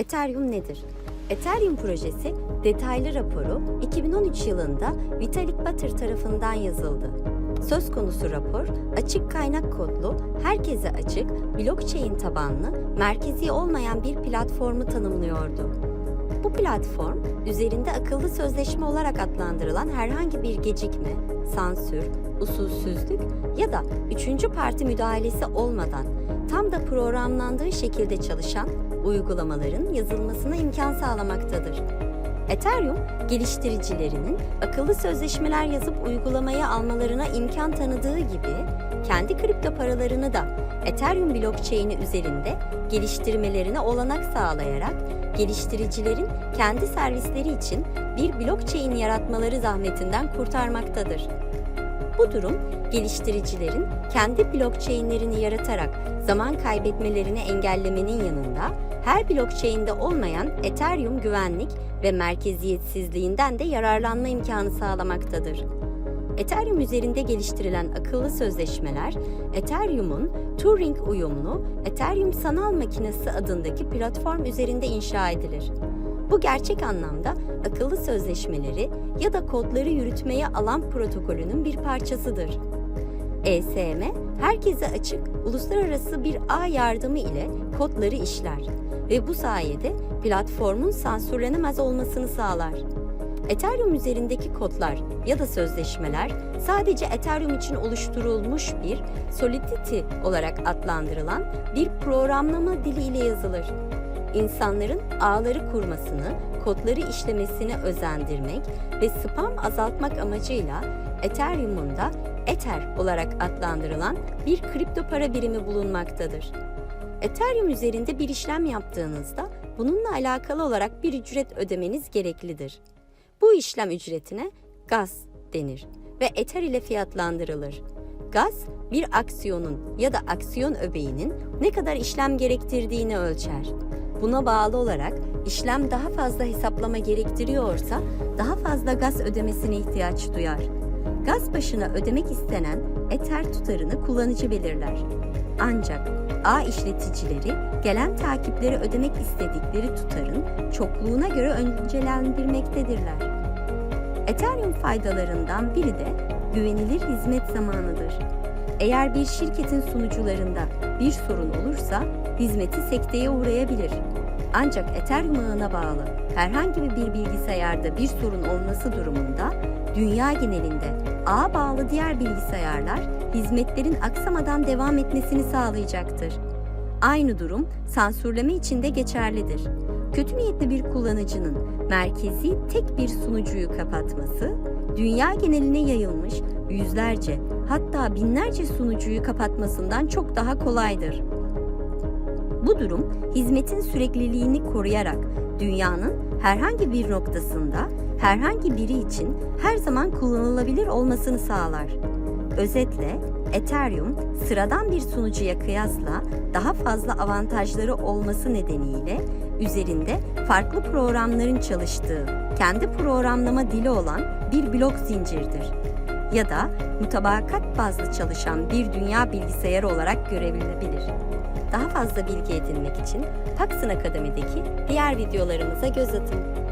Ethereum nedir? Ethereum projesi detaylı raporu 2013 yılında Vitalik Buterin tarafından yazıldı. Söz konusu rapor, açık kaynak kodlu, herkese açık, blockchain tabanlı, merkezi olmayan bir platformu tanımlıyordu. Platform, üzerinde akıllı sözleşme olarak adlandırılan herhangi bir gecikme, sansür, usulsüzlük ya da üçüncü parti müdahalesi olmadan tam da programlandığı şekilde çalışan uygulamaların yazılmasına imkan sağlamaktadır. Ethereum, geliştiricilerinin akıllı sözleşmeler yazıp uygulamaya almalarına imkan tanıdığı gibi, kendi kripto paralarını da Ethereum blockchain'i üzerinde geliştirmelerine olanak sağlayarak, geliştiricilerin kendi servisleri için bir blockchain yaratmaları zahmetinden kurtarmaktadır. Bu durum, geliştiricilerin kendi blockchain'lerini yaratarak zaman kaybetmelerini engellemenin yanında, her blockchain'de olmayan Ethereum güvenlik ve merkeziyetsizliğinden de yararlanma imkanı sağlamaktadır. Ethereum üzerinde geliştirilen akıllı sözleşmeler, Ethereum'un Turing uyumlu Ethereum sanal makinesi adındaki platform üzerinde inşa edilir. Bu gerçek anlamda akıllı sözleşmeleri ya da kodları yürütmeye alan protokolünün bir parçasıdır. ESM, herkese açık, uluslararası bir ağ yardımı ile kodları işler ve bu sayede platformun sansürlenemez olmasını sağlar. Ethereum üzerindeki kodlar ya da sözleşmeler sadece Ethereum için oluşturulmuş bir Solidity olarak adlandırılan bir programlama dili ile yazılır. İnsanların ağları kurmasını, kodları işlemesini özendirmek ve spam azaltmak amacıyla Ethereum'un da Ether olarak adlandırılan bir kripto para birimi bulunmaktadır. Ethereum üzerinde bir işlem yaptığınızda bununla alakalı olarak bir ücret ödemeniz gereklidir. Bu işlem ücretine gaz denir ve Ether ile fiyatlandırılır. Gaz, bir aksiyonun ya da aksiyon öbeğinin ne kadar işlem gerektirdiğini ölçer. Buna bağlı olarak işlem daha fazla hesaplama gerektiriyorsa daha fazla gaz ödemesine ihtiyaç duyar. Gaz başına ödemek istenen Ether tutarını kullanıcı belirler. Ancak ağ işleticileri gelen takipleri ödemek istedikleri tutarın çokluğuna göre öncelendirmektedirler. Ethereum faydalarından biri de güvenilir hizmet zamanıdır. Eğer bir şirketin sunucularında bir sorun olursa hizmeti sekteye uğrayabilir. Ancak Ethereum ağına bağlı herhangi bir bilgisayarda bir sorun olması durumunda dünya genelinde ağa bağlı diğer bilgisayarlar hizmetlerin aksamadan devam etmesini sağlayacaktır. Aynı durum sansürleme için de geçerlidir. Kötü niyetli bir kullanıcının merkezi tek bir sunucuyu kapatması, dünya geneline yayılmış yüzlerce hatta binlerce sunucuyu kapatmasından çok daha kolaydır. Bu durum hizmetin sürekliliğini koruyarak dünyanın herhangi bir noktasında herhangi biri için her zaman kullanılabilir olmasını sağlar. Özetle Ethereum sıradan bir sunucuya kıyasla daha fazla avantajları olması nedeniyle üzerinde farklı programların çalıştığı kendi programlama dili olan bir blok zincirdir. Ya da mutabakat bazlı çalışan bir dünya bilgisayarı olarak görülebilir. Daha fazla bilgi edinmek için Paxson Akademi'deki diğer videolarımıza göz atın.